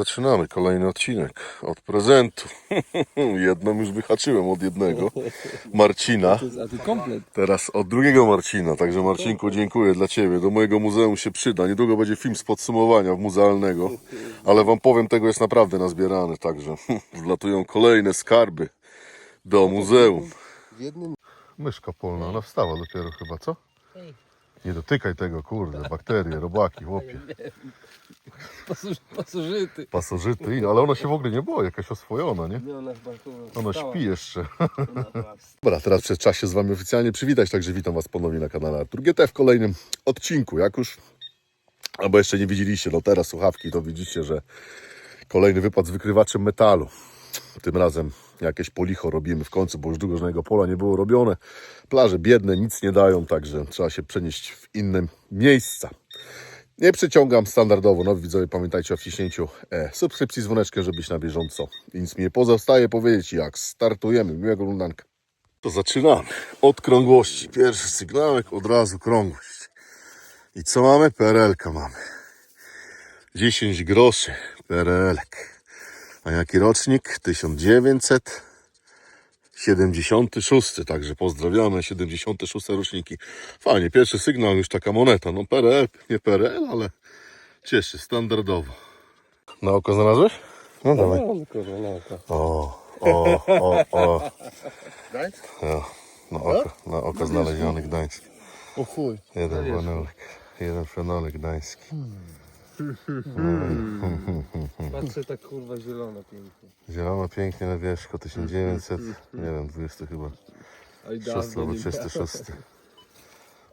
zaczynamy kolejny odcinek od prezentu. Jedną już wyhaczyłem od jednego, Marcina. A ty komplet. Teraz od drugiego Marcina, także Marcinku dziękuję dla Ciebie. Do mojego muzeum się przyda. Niedługo będzie film z podsumowania muzealnego, ale Wam powiem, tego jest naprawdę nazbierane, także wlatują kolejne skarby do muzeum. W jednym... Myszka polna, ona wstała dopiero chyba, co? Nie dotykaj tego, kurde, bakterie, robaki, chłopie. Pasożyty. Pasożyty, i- ale ona się w ogóle nie boi, jakaś oswojona, nie? Nie, ona chyba kurwa Ona wstała. śpi jeszcze. Dobra, teraz przed czas się z Wami oficjalnie przywitać, także witam Was ponownie na kanale Artur GT w kolejnym odcinku. Jak już, albo jeszcze nie widzieliście, no teraz słuchawki, to widzicie, że kolejny wypad z wykrywaczem metalu. Tym razem jakieś policho robimy w końcu, bo już długo żadnego pola nie było robione. Plaże biedne, nic nie dają, także trzeba się przenieść w inne miejsca. Nie przeciągam standardowo. Nowi widzowie, pamiętajcie o wciśnięciu e, subskrypcji z dzwoneczkiem, żeby być na bieżąco. I nic mi nie pozostaje powiedzieć, jak startujemy. Miłego oglądanka. To zaczynamy od krągłości. Pierwszy sygnałek, od razu krągłość. I co mamy? PRL-ka mamy. 10 groszy PRL-ek. A jaki rocznik? 1976. Także pozdrawiamy 76 roczniki. Fajnie, pierwszy sygnał już taka moneta. No PRL, nie PRL, ale cieszy, standardowo. Na oko znalazłeś? No dawaj. No. O, o, o, o. Daj? Ja, na oko, na oko znaleziony Gdańsk. O chuj. Jeden fenolek, jeden fenolek gdański. Patrzę tak kurwa zielono pięknie. Zielono pięknie na wierzchu, 1900, nie wiem, 20 chyba, A i 6 dawno albo nie 36.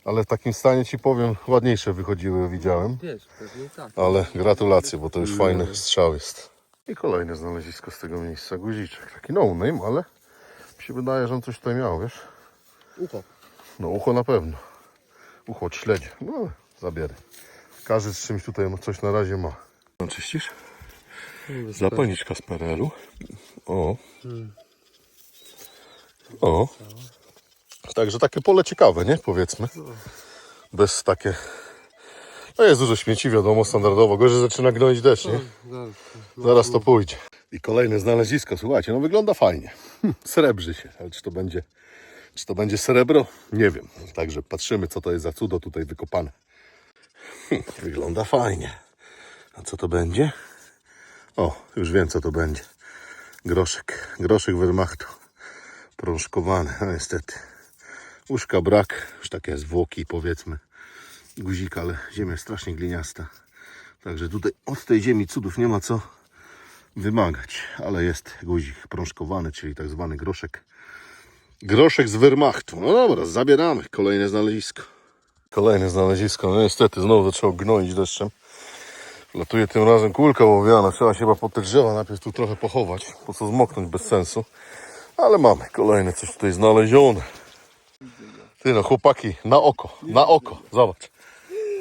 Ale w takim stanie ci powiem, ładniejsze wychodziły, widziałem. Wiesz, pewnie tak. Ale gratulacje, bo to już fajny strzał jest. I kolejne znalezisko z tego miejsca, guziczek. Taki no name, ale mi się wydaje, że on coś tutaj miał, wiesz? Ucho. No ucho na pewno. Ucho od śledzie. No, zabierę. Każdy z czymś tutaj coś na razie ma. No, czyścisz? Zapalniczka z PRL-u. O. O. Także takie pole ciekawe, nie? Powiedzmy. Bez takie... No jest dużo śmieci, wiadomo, standardowo. Gorzej zaczyna gnoić deszcz, nie? Zaraz. Zaraz to pójdzie. I kolejne znalezisko, słuchajcie, no wygląda fajnie. Hm, Srebrzy się, ale czy to będzie, czy to będzie srebro? Nie wiem. Także patrzymy, co to jest za cudo tutaj wykopane. Wygląda fajnie. A co to będzie? O, już wiem, co to będzie. Groszek, groszek Wehrmachtu. Prążkowany, no niestety. Łóżka brak, już takie zwłoki powiedzmy. Guzik, ale ziemia strasznie gliniasta. Także tutaj od tej ziemi cudów nie ma co wymagać, ale jest guzik prążkowany, czyli tak zwany groszek. Groszek z Wehrmachtu. No dobra, zabieramy. Kolejne znalezisko. Kolejne znalezisko. No niestety znowu zaczęło gnoić deszczem. Latuje tym razem kulka łowiana. Trzeba się chyba pod te drzewa najpierw tu trochę pochować. Po co zmoknąć bez sensu. Ale mamy kolejne coś tutaj znalezione. Ty no chłopaki, na oko, na oko. Zobacz.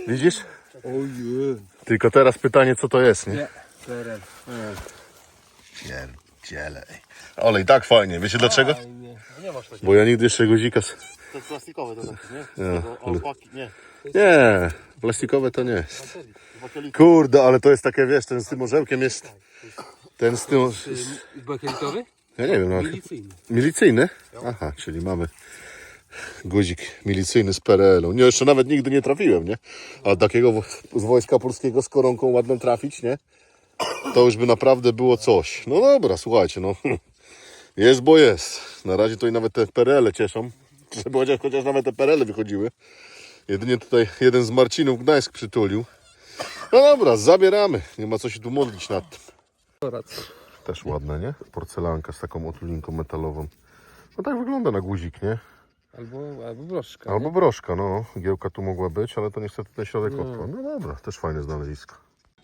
Widzisz? Ojej. Tylko teraz pytanie, co to jest, nie? Teren. Pierdziele. Ale i tak fajnie. Wiecie dlaczego? Bo ja nigdy jeszcze guzika... z- To jest plastikowe to takie, nie? Z Ja, tego ale- nie. Nie, plastikowe to nie jest. Kurde, ale to jest takie, wiesz, ten z tym orzełkiem jest... Ten z tym... Bakelitowy? Ja nie wiem, no... Milicyjny. Milicyjny? Aha, czyli mamy guzik milicyjny z PRL-u. Nie, jeszcze nawet nigdy nie trafiłem, nie? A takiego wo- z Wojska Polskiego z koronką ładną trafić, nie? To już by naprawdę było coś. No dobra, słuchajcie, no. Jest, bo jest. Na razie to i nawet te PRL-e cieszą. Żeby chociaż, chociaż nawet te PRL-e wychodziły. Jedynie tutaj jeden z Marcinów Gdańsk przytulił. No dobra, zabieramy. Nie ma co się tu modlić nad tym. Też ładne, nie? Porcelanka z taką otulinką metalową. No tak wygląda na guzik, nie? Albo, albo broszka. Albo broszka, no. Giełka tu mogła być, ale to niestety ten środek odpadł. No dobra, też fajne znalezisko.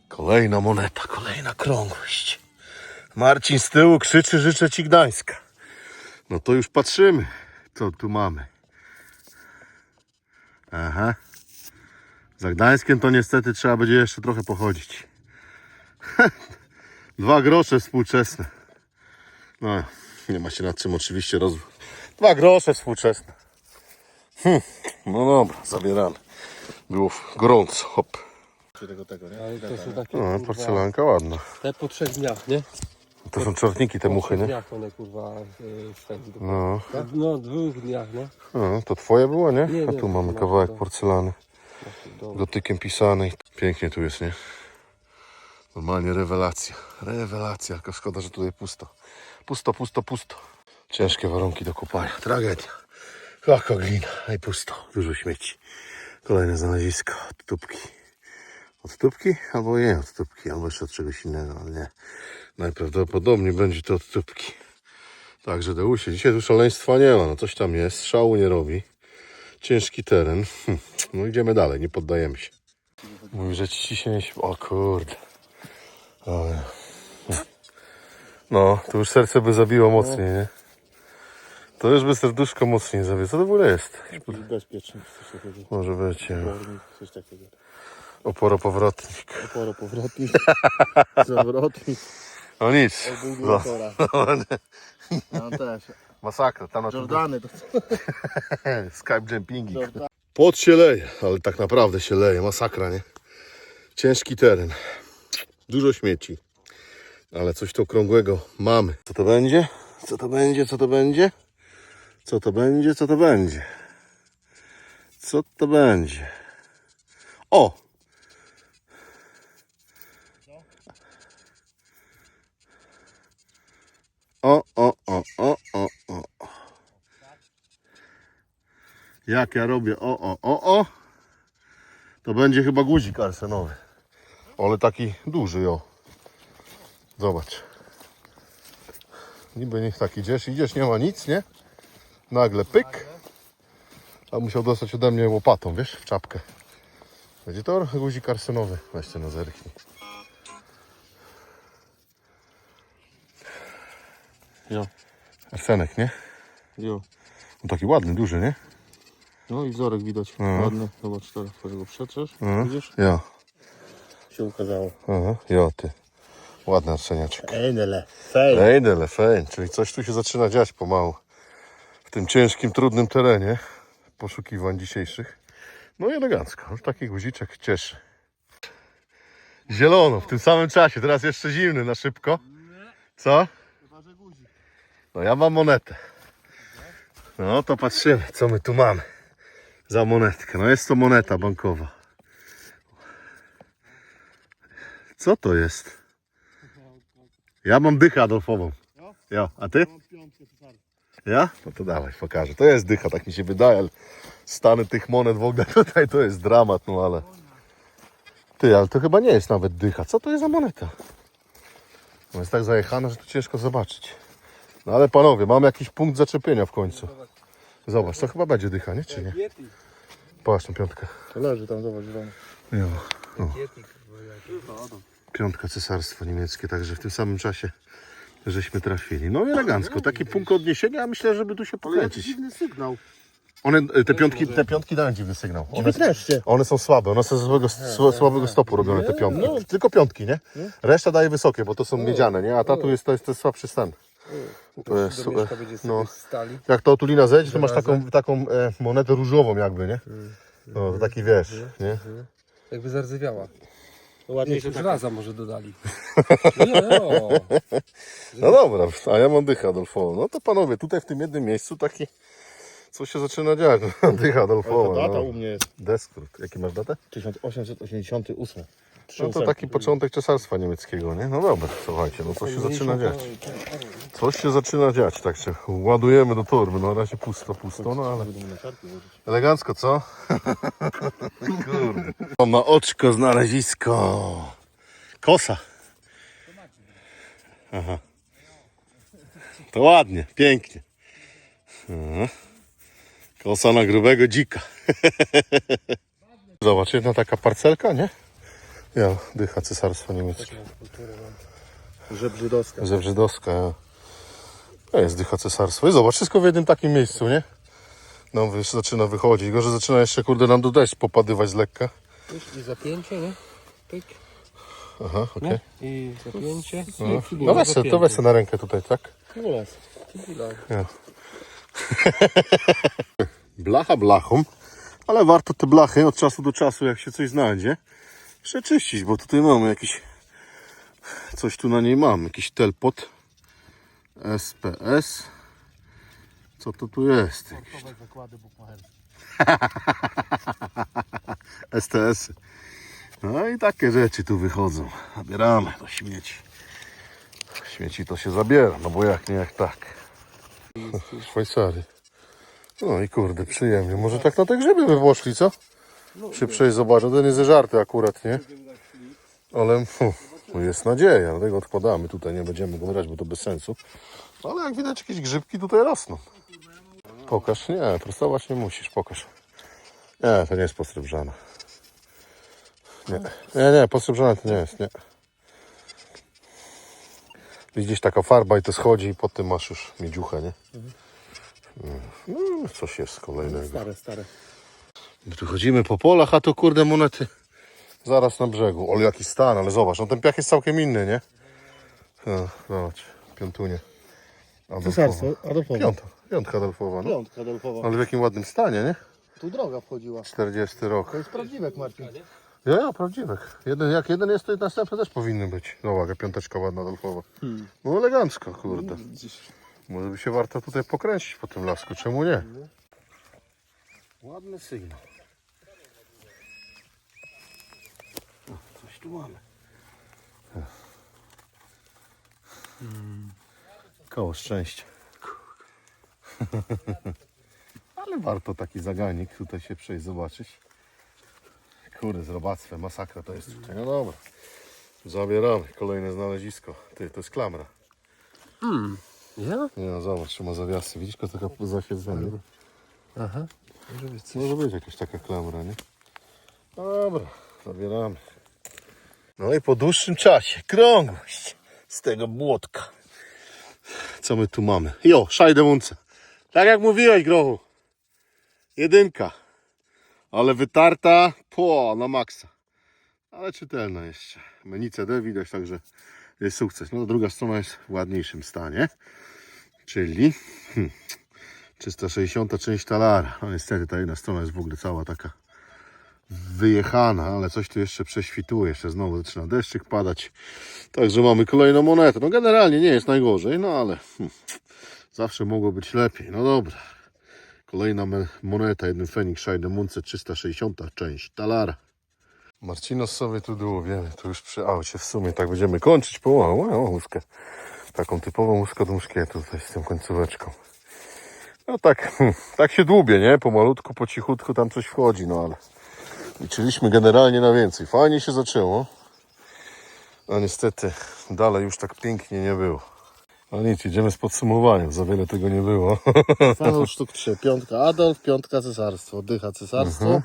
Kolejna moneta, kolejna krągłość. Marcin z tyłu krzyczy, życzę Ci Gdańska. No to już patrzymy, co tu mamy. Aha. Za Gdańskiem to niestety trzeba będzie jeszcze trochę pochodzić. Dwa grosze współczesne. No, nie ma się nad czym oczywiście roz... Dwa grosze współczesne. Hm, no dobra, zabieramy. Było gorąco, hop. tego, tego, nie? Ale to są takie, No, porcelanka ładna. te po trzech dniach, nie? To są czorniki te muchy, nie? dniach one, kurwa, y, szwedzkie. No, No, dwóch dniach, nie? no, to twoje było, nie? Nie, A nie, tu mamy no, kawałek to- porcelany. Dobra. Gotykiem pisany. Pięknie tu jest, nie? Normalnie rewelacja. Rewelacja, tylko szkoda, że tutaj pusto. Pusto, pusto, pusto. Ciężkie warunki do kopania. Tragedia. Chłaka glina i pusto. Dużo śmieci. Kolejne znalezisko. Od tubki. Od tubki? Albo nie od tubki, albo jeszcze od czegoś innego, ale nie. Najprawdopodobniej będzie to od tubki. Także Deusie, dzisiaj tu szaleństwa nie ma. No coś tam jest, szału nie robi. Ciężki teren. Hm. No idziemy dalej, nie poddajemy się. Mówi, że ci ciśnienie się... O kurde. Ale... No, to już serce by zabiło mocniej, nie? To już by serduszko mocniej zabiło. Co to w ogóle jest? Takiego. Może być, coś takiego. Oporopowrotnik. Oporopowrotnik. Zawrotnik. No nic. Obudulatora. Tam też. Masakra, tam na Jordany to Skype jumpingi. Jordan. Pot się leje, ale tak naprawdę się leje, masakra, nie? Ciężki teren, dużo śmieci, ale coś tu okrągłego mamy. Co to będzie? Co to będzie? Co to będzie? Co to będzie? Co to będzie? Co to będzie? O! O, o, o, o, o, o. Jak ja robię o, o, o, o, to będzie chyba guzik arsenowy. Ale taki duży, jo. Zobacz. Niby niech tak idziesz, idziesz, nie ma nic, nie? Nagle pyk. A musiał dostać ode mnie łopatą, wiesz, w czapkę. Będzie to guzik arsenowy. Weźcie na zerknij. Jo. Arsenek, nie? Jo. No taki ładny, duży, nie? No i wzorek widać. Mhm. Ładny. Zobacz teraz, jak go przetrzesz. Mhm. Widzisz? Ja. Się ukazało. Aha, jo, ty. Ładny arseniaczek. Enele. Fej. Ejdele, fein, czyli coś tu się zaczyna dziać pomału. W tym ciężkim, trudnym terenie poszukiwań dzisiejszych. No i elegancko, już taki guziczek cieszy. Zielono w tym samym czasie, teraz jeszcze zimny na szybko. Co? No ja mam monetę. No to patrzymy, co my tu mamy za monetkę. No jest to moneta bankowa. Co to jest? Ja mam dychę Adolfową. Ja, a ty? Ja? No to dawaj, pokażę. To jest dycha, tak mi się wydaje, ale stany tych monet w ogóle tutaj to jest dramat, no ale... Ty, ale to chyba nie jest nawet dycha. Co to jest za moneta? No jest tak zajechana, że to ciężko zobaczyć. No ale panowie, mam jakiś punkt zaczepienia w końcu. Zobacz, to chyba będzie dycha, nie? Czy nie? Patrz na piątkę. To leży tam, zobacz, zielony. Jo. Piątka cesarstwo niemieckie, także w tym samym czasie żeśmy trafili. No i elegancko, taki punkt odniesienia, myślę, żeby tu się pokręcić. dziwny sygnał. One, te piątki, te piątki dają dziwny sygnał. One, Wreszcie. one są słabe, one są ze złego, sła- słabego stopu robione te piątki. Tylko piątki, nie? Reszta daje wysokie, bo to są miedziane, nie? A ta tu jest, to jest, jest słabszy stan. To jest Do super. mieszka będzie sobie No. stali. Jak to otulina zejdzie, to masz taką, taką e, monetę różową jakby, nie? No, to taki wiesz, nie? Jakby zardzewiała. Ładniejsze Jeszcze tak. żelaza może dodali. No, no. No dobra, a ja mam dychę Adolfową. No to panowie, tutaj w tym jednym miejscu taki, co się zaczyna dziać? Dycha Adolfowa. Data No. u mnie jest Deskurt. Jaki masz datę? 1888. Trzy No to taki początek cesarstwa niemieckiego, nie? No dobra, słuchajcie, no coś się zaczyna dziać. Coś się zaczyna dziać, także ładujemy do torby. No na razie pusto, pusto, no ale na elegancko, co? Kurde. Na oczko znalezisko. Kosa. Aha. To ładnie, pięknie. Aha. Kosa na grubego dzika. Zobacz, jedna taka parcelka, nie? Ja, dycha cesarstwa niemieckiego. Żebrzydowska. Zewrzydowska. ja. To jest dycha cesarstwa. I zobacz, wszystko w jednym takim miejscu, nie? Nam wy, zaczyna wychodzić. Gorzej zaczyna jeszcze, kurde, nam do deszcz popadywać z lekka. I zapięcie, nie? Pyk. Aha, okej. Nie? I zapięcie. No, no figura weź se, to weź se na rękę tutaj, tak? Kulas. Figura. Blacha blachą, ale warto te blachy od czasu do czasu, jak się coś znajdzie, przeczyścić, bo tutaj mamy jakiś coś tu na niej mam, jakiś telpot SPS. Co to tu jest? Jakieś zakłady bukmacherskie. STS. -y. No i takie rzeczy tu wychodzą. Zabieramy do śmieci. Śmieci to się zabiera, no bo jak nie jak tak. Szwajcary. No i kurde, przyjemnie. Może tak na te grzyby by poszli, co? Się przejść. To nie ze żarty akurat, nie? Ale no jest nadzieja, dlatego odkładamy. Tutaj nie będziemy go brać, bo to bez sensu. Ale jak widać, jakieś grzybki tutaj rosną. Pokaż. Nie, prostować nie musisz. Pokaż. Nie, to nie jest posrebrzana. Nie, nie, nie, posrebrzana to nie jest, nie. Widzisz taka farba i to schodzi i potem masz już miedziuchę, nie? No, coś jest kolejnego. Stare, stare. My tu chodzimy po polach, a to kurde monety zaraz na brzegu. Ale jaki stan, ale zobacz, no ten piach jest całkiem inny, nie? No, zobacz, piątunie. Cesarstwo, Adolfowa. Piąta, piątka Adolfowa, no. Piątka Adolfowa. Ale w jakim ładnym stanie, nie? Tu droga wchodziła. 40 rok. To jest prawdziwek, Marcin. Ja, ja, prawdziwek. Jeden, jak jeden jest, to i następny też powinny być. No uwaga, piąteczka ładna Adolfowa. No elegancko, kurde. Może by się warto tutaj pokręcić po tym lasku, czemu nie? Ładny sygnał. O, coś tu mamy. Koło szczęścia. Ale warto taki zaganik tutaj się przejść, zobaczyć. Kurde, z robactwem, masakra to jest tutaj. No dobra. Zabieramy kolejne znalezisko. Ty, to jest klamra. Ja? Nie no, zobacz, ma zawiasy. Widzisz, to taka zasiedzenie. Aha. Może być coś. Może być jakaś taka klamra, nie? Dobra, zabieramy. No i po dłuższym czasie krągłość z tego błotka. Co my tu mamy? Jo, szajdemunce. Tak jak mówiłeś, Grochu. Jedynka. Ale wytarta po na maksa. Ale czytelna jeszcze. Menu CD widać, także sukces. No druga strona jest w ładniejszym stanie. Czyli hmm, 360 część talara. No niestety ta jedna strona jest w ogóle cała taka wyjechana, ale coś tu jeszcze prześwituje. Jeszcze znowu zaczyna deszczyk padać. Także mamy kolejną monetę. No generalnie nie jest najgorzej, no ale hmm, zawsze mogło być lepiej. No dobra. Kolejna moneta, jeden Fenix Munce 360 część talara. Marcinos sobie tu długo, wiemy, to już przy aucie w sumie tak będziemy kończyć połowę. O, łuskę. Taką typową łuskę do muszkietu tutaj z tą końcóweczką. No tak, hmm, tak się dłubię, nie? Pomalutku, po cichutku tam coś wchodzi, no ale liczyliśmy generalnie na więcej. Fajnie się zaczęło, a niestety dalej już tak pięknie nie było. A nic, idziemy z podsumowaniem, za wiele tego nie było. Stanął sztuk 3. Piątka Adolf, piątka cesarstwo. Dycha cesarstwo.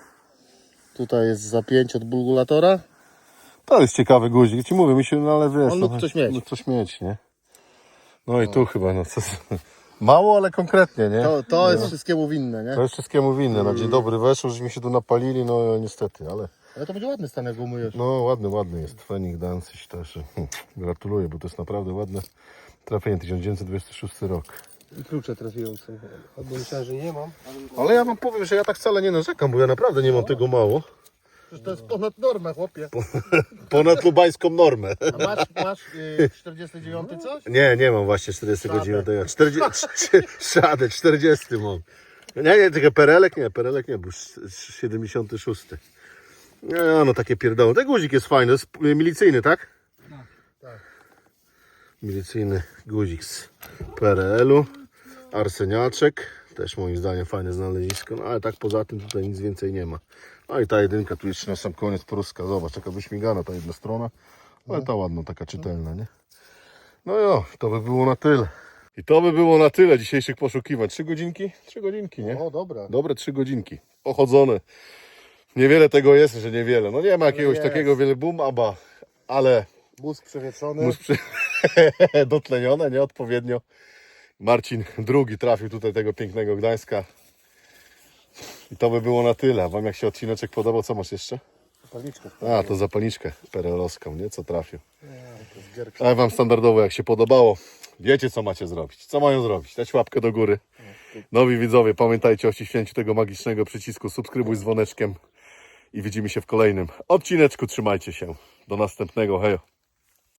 Tutaj jest za 5 od bulgulatora. To jest ciekawy guzik, ci mówię, mi się, no ale wiesz... On no, coś mieć. lub coś mieć, nie? No i tu chyba, no co... Mało, ale konkretnie, nie? To, to jest wszystkiemu winne, nie? To jest wszystkiemu winne. Na dzień dobry weszło, żeśmy się tu napalili, no niestety, ale Ale to będzie ładny stan, jak go umyjesz. no ładny, ładny jest. Fenik Dancyś też. Gratuluję, bo to jest naprawdę ładne trafienie. 1926 rok. I klucze sobie. Albo myślałem, że nie mam. Ale ja wam powiem, że ja tak wcale nie narzekam, bo ja naprawdę nie mam tego mało. Przecież to jest ponad normę, chłopie. Ponad lubańską normę. A masz, masz y, 49 coś? Nie, nie mam właśnie 49. 40, szadę, 40 mam. Nie, nie, tylko perelek nie, perelek nie, był sz- 76. Nie, no takie pierdoły. Ten guzik jest fajny, jest y, milicyjny, tak? Tak. Milicyjny guzik z PRL-u. Arseniaczek. Też moim zdaniem fajne znalezisko. No ale tak poza tym tutaj nic więcej nie ma. No i ta jedynka tu jeszcze na sam koniec pruska. Zobacz, taka wyśmigana ta jedna strona. Ale ta ładna, taka czytelna, nie? No jo, to by było na tyle. I to by było na tyle dzisiejszych poszukiwań. Trzy godzinki? Trzy godzinki, nie? O, dobra. Dobre trzy godzinki. Pochodzone. Niewiele tego jest, że niewiele. No nie ma jakiegoś jest. takiego wiele bum, aba, ale Mózg przewietrzony. mus przy... dotlenione, nie? Marcin drugi trafił tutaj tego pięknego Gdańska. I to by było na tyle. Wam jak się odcineczek podobał, co masz jeszcze? Zapalniczka. A, to zapalniczkę perelowską, nie? Co trafił. Ale Wam standardowo, jak się podobało, wiecie co macie zrobić. Co mają zrobić? Dać łapkę do góry. Nowi widzowie, pamiętajcie o ściśnięciu tego magicznego przycisku subskrybuj z dzwoneczkiem. i widzimy się w kolejnym odcineczku. Trzymajcie się. Do następnego. Hejo.